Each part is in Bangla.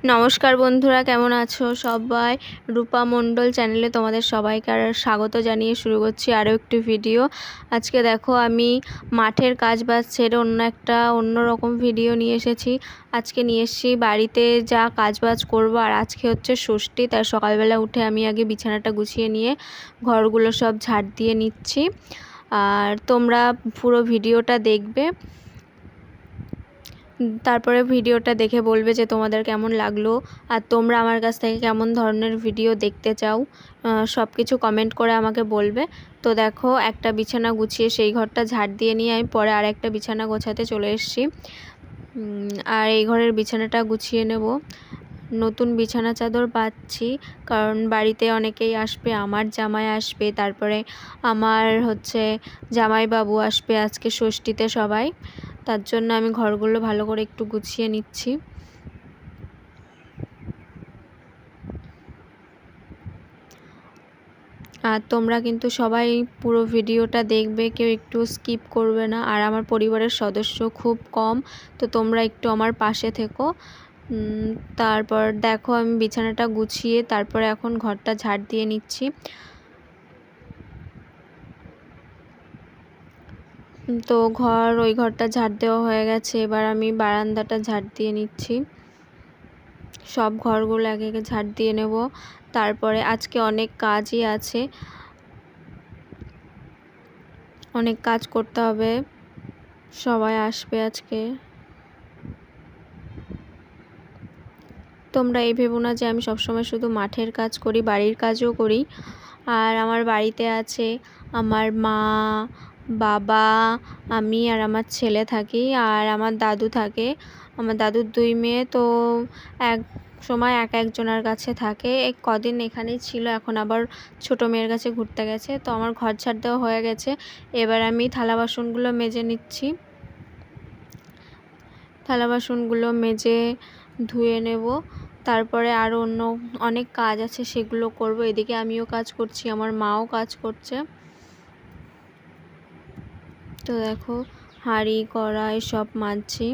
নমস্কার বন্ধুরা, কেমন আছো সবাই? রূপা মণ্ডল চ্যানেলে তোমাদের সবাইকার স্বাগত জানিয়ে শুরু করছি আরও একটি ভিডিও আজকে দেখো আমি মাঠের কাজ বাজ ছেড়ে অন্য একটা, অন্য রকম ভিডিও নিয়ে এসেছি। আজকে নিয়ে এসেছি বাড়িতে যা কাজ বাজ করব, আর আজকে হচ্ছে ষষ্ঠী, তাই সকালবেলা উঠে আমি আগে বিছানাটা গুছিয়ে নিয়ে ঘরগুলো সব ঝাড় দিয়ে নিচ্ছি। আর তোমরা পুরো ভিডিওটা দেখবে। তারপরে ভিডিওটা দেখে বলবে যে তোমাদের কেমন লাগল আর তোমরা আমার কাছ থেকে কেমন ধরনের ভিডিও দেখতে চাও সব কিছু কমেন্ট করে আমাকে বলবে। তো দেখো, একটা বিছানা গুছিয়ে সেই ঘরটা ঝাড় দিয়ে নিয়ে আমি পরে আর একটা বিছানা গোছাতে চলে এসেছি। আর এই ঘরের বিছানাটা গুছিয়ে নেব। নতুন বিছানা চাদর পাচ্ছি, কারণ বাড়িতে অনেকেই আসবে, আমার জামাই আসবে, তারপরে আমার হচ্ছে জামাইবাবু আসবে আজকে ষষ্ঠীতে সবাই। তার জন্য আমি ঘরগুলো ভালো করে একটু গুছিয়ে নিচ্ছি। আর তোমরা কিন্তু সবাই পুরো ভিডিওটা দেখবে, কেউ একটু স্কিপ করবে না। আর আমার পরিবারের সদস্য খুব কম, তো তোমরা একটু আমার পাশে থেকো। তারপর দেখো আমি বিছানাটা গুছিয়ে, তারপরে এখন ঘরটা ঝাড় দিয়ে নিচ্ছি। তো ঘর, ওই ঘরটা ঝাড় দেওয়া হয়ে গেছে। এবার আমি বারান্দাটা ঝাড় দিয়ে নিচ্ছি। সব ঘরগুলো একে একে ঝাড় দিয়ে নেব। তারপরে আজকে অনেক কাজই আছে। অনেক কাজ করতে হবে। সবাই আসবে আজকে। তোমরা এই ভেবো না যে আমি সবসময় শুধু মাঠের কাজ করি, বাড়ির কাজও করি। আর আমার বাড়িতে আছে আমার মা বাবা, আমি আর আমার ছেলে থাকি আর আমার দাদু থাকে। আমার দাদুর দুই মেয়ে তো এক সময় এক একজনের কাছে থাকে। এক কদিন এখানেই ছিল, এখন আবার ছোট মেয়ের কাছে ঘুরতে গেছে। তো আমার ঘর ছাড় দেওয়া হয়ে গেছে। এবার আমি থালা বাসনগুলো মেজে নিচ্ছি। থালা বাসনগুলো মেজে ধুয়ে নেব। তারপরে আরও অন্য অনেক কাজ আছে, সেগুলো করব। এদিকে আমিও কাজ করছি, আমার মাও কাজ করছে। তো দেখো হাঁড়ি কড়াই সব মাজছি।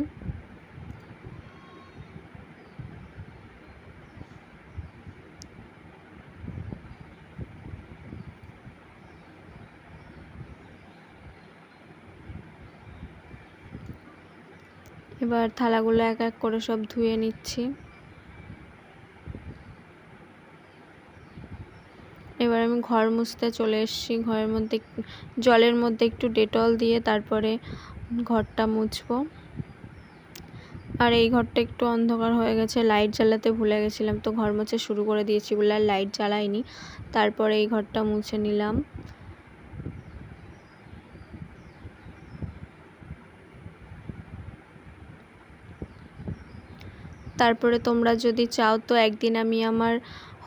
এবার থালাগুলো এক এক করে সব ধুয়ে নিচ্ছি এবার আমি ঘর মুছতে চলে এসেছি। ঘরের মধ্যে জলের মধ্যে একটু ডেটল দিয়ে তারপরে ঘরটা মুছবো। আর এই ঘরটা একটু অন্ধকার হয়ে গেছে, লাইট জ্বালাতে ভুলে গেছিলাম। তো ঘর মুছে শুরু করে দিয়েছি বলে আর লাইট জ্বালাইনি। তারপরে এই ঘরটা মুছে নিলাম। তারপরে তোমরা যদি চাও তো একদিন আমি আমার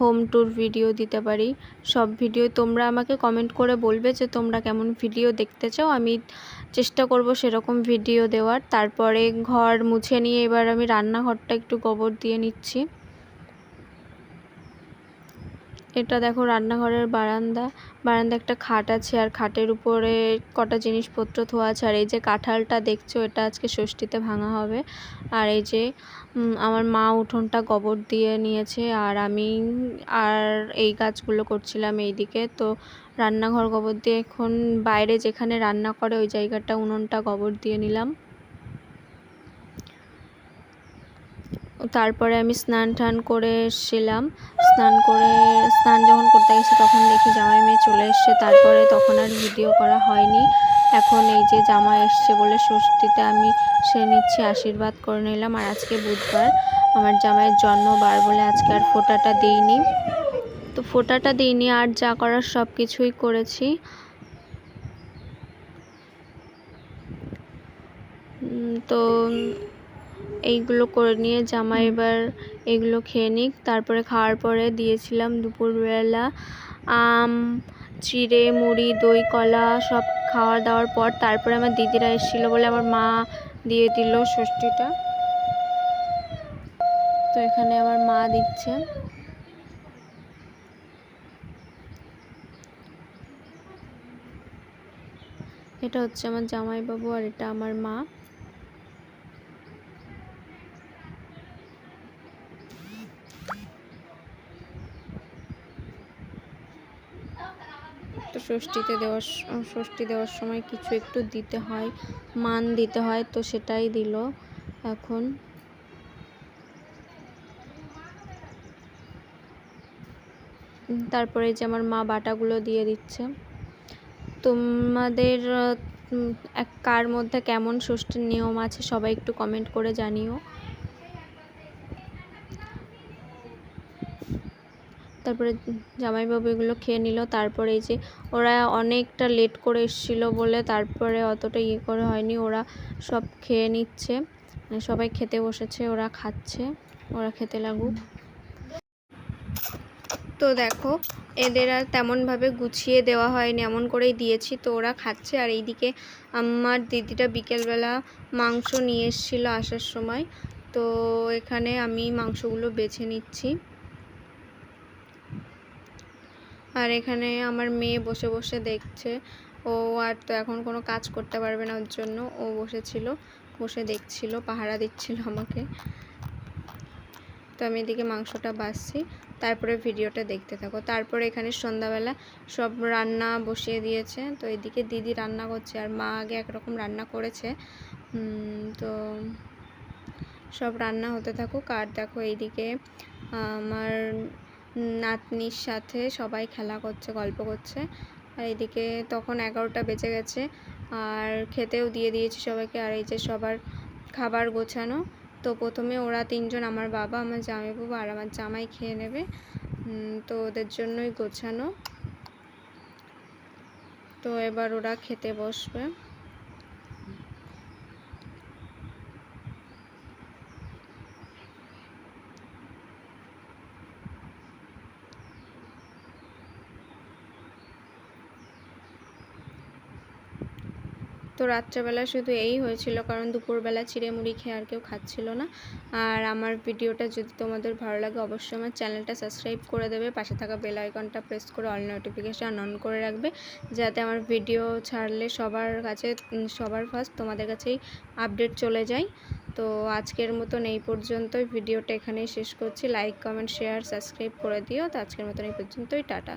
হোম ট্যুর ভিডিও দিতে পারি। সব ভিডিও তোমরা আমাকে কমেন্ট করে বলবে যে তোমরা কেমন ভিডিও দেখতে চাও। আমি চেষ্টা করব সেরকম ভিডিও দেওয়ার। তারপরে ঘর মুছে নিয়ে এবার আমি রান্নাঘরটা একটু গোবর দিয়ে নিচ্ছি। এটা দেখো রান্নাঘরের বারান্দা। বারান্দা একটা খাট আছে আর খাটের উপরে কটা জিনিসপত্র ধোয়া আছে। আর এই যে কাঁঠালটা দেখছ, এটা আজকে ষষ্ঠীতে ভাঙা হবে। আর এই যে আমার মা উঠোনটা গোবর দিয়ে নিয়েছে আর আমি আর এই কাজগুলো করছিলাম এইদিকে। তো রান্নাঘর গোবর দিয়ে এখন বাইরে যেখানে রান্না করে ওই জায়গাটা উনুনটা গোবর দিয়ে নিলাম। তারপরে আমি স্নান টান করে এসেছিলাম। স্নান করে, স্নান যখন করতে গেছি তখন দেখি জামাই মেয়ে চলে এসছে। তারপরে তখন আর ভিডিও করা হয়নি। এখন এই যে জামা এসছে বলে ষষ্ঠীতে আমি সে নিচ্ছি আশীর্বাদ করে নিলাম। আর আজকে বুধবার আমার জামাইয়ের জন্মবার বলে আজকে আর ফোটাটা দিইনি। তো ফোটাটা দিইনি, আর যা করার সব কিছুই করেছি। তো এইগুলো করে নিয়ে জামাই এবার এগুলো খেয়ে নিক। তারপরে খাওয়ার পরে দিয়েছিলাম দুপুরবেলা আম চিড়ে মুড়ি দই কলা সব খাওয়া দাওয়ার পর তারপরে আমার দিদিরা এসেছিল বলে আমার মা দিয়ে দিল ষষ্ঠীটা। তো এখানে আমার মা দিচ্ছে। এটা হচ্ছে আমার জামাইবাবু আর এটা আমার মা। ষষ্ঠীতে দেওয়ার ষষ্ঠী দেওয়ার সময় কিছু একটু দিতে হয়, মান দিতে হয়, তো সেটাই দিল। এখন তারপরে যে আমার মা বাটাগুলো দিয়ে দিচ্ছে। তোমাদের এক, কার মধ্যে কেমন ষষ্ঠীর নিয়ম আছে সবাই একটু কমেন্ট করে জানিও। তারপরে জামাইবাবু এগুলো খেয়ে নিল। তারপরে এই যে ওরা অনেকটা লেট করে এসেছিল বলে তারপরে অতটা ইয়ে করে হয়নি। ওরা সব খেয়ে নিচ্ছে। মানে সবাই খেতে বসেছে, ওরা খাচ্ছে, ওরা খেতে লাগুক। তো দেখো, এদের আর তেমনভাবে গুছিয়ে দেওয়া হয়নি, এমন করেই দিয়েছি। তো ওরা খাচ্ছে আর এইদিকে আমার দিদিটা বিকেলবেলা মাংস নিয়ে এসেছিল আসার সময়। তো এখানে আমি মাংসগুলো বেছে নিচ্ছি। আর এখানে আমার মেয়ে বসে বসে দেখছে। ও আর তো এখন কোনো কাজ করতে পারবে না ওর জন্য। ও বসেছিল, বসে দেখছিল, পাহারা দিচ্ছিল আমাকে। তো আমি এদিকে মাংসটা বাছছি তারপরে ভিডিওটা দেখতে থাকো। তারপরে এখানে সন্ধ্যাবেলা সব রান্না বসিয়ে দিয়েছে। তো এদিকে দিদি রান্না করছে আর মা আগে একরকম রান্না করেছে। তো সব রান্না হতে থাকুক। আর দেখো এইদিকে আমার নাতনির সাথে সবাই খেলা করছে, গল্প করছে। আর এদিকে তখন এগারোটা বেজে গেছে। আর খেতেও দিয়ে দিয়েছি সবাইকে। আর এই যে সবার খাবার গোছানো, তো প্রথমে ওরা তিনজন, আমার বাবা, আমার জামাই জামাইবাবু আর আমার জামাই খেয়ে নেবে। তো ওদের জন্যই গোছানো। তো এবার ওরা খেতে বসবে। তো রাত্রেবেলা শুধু এই হয়েছিল, কারণ দুপুরবেলা চিড়ে মুড়ি খেয়ে আর কেউ খাচ্ছিল না। আর আমার ভিডিওটা যদি তোমাদের ভালো লাগে, অবশ্যই আমার চ্যানেলটা সাবস্ক্রাইব করে দেবে। পাশে থাকা বেল আইকনটা প্রেস করে অল নোটিফিকেশান অন করে রাখবে, যাতে আমার ভিডিও ছাড়লে সবার কাছে সবার ফার্স্ট তোমাদের কাছেই আপডেট চলে যায়। তো আজকের মতন এই পর্যন্তই। ভিডিওটা এখানেই শেষ করছি। লাইক কমেন্ট শেয়ার সাবস্ক্রাইব করে দিও। তো আজকের মতন এই পর্যন্তই। টাটা।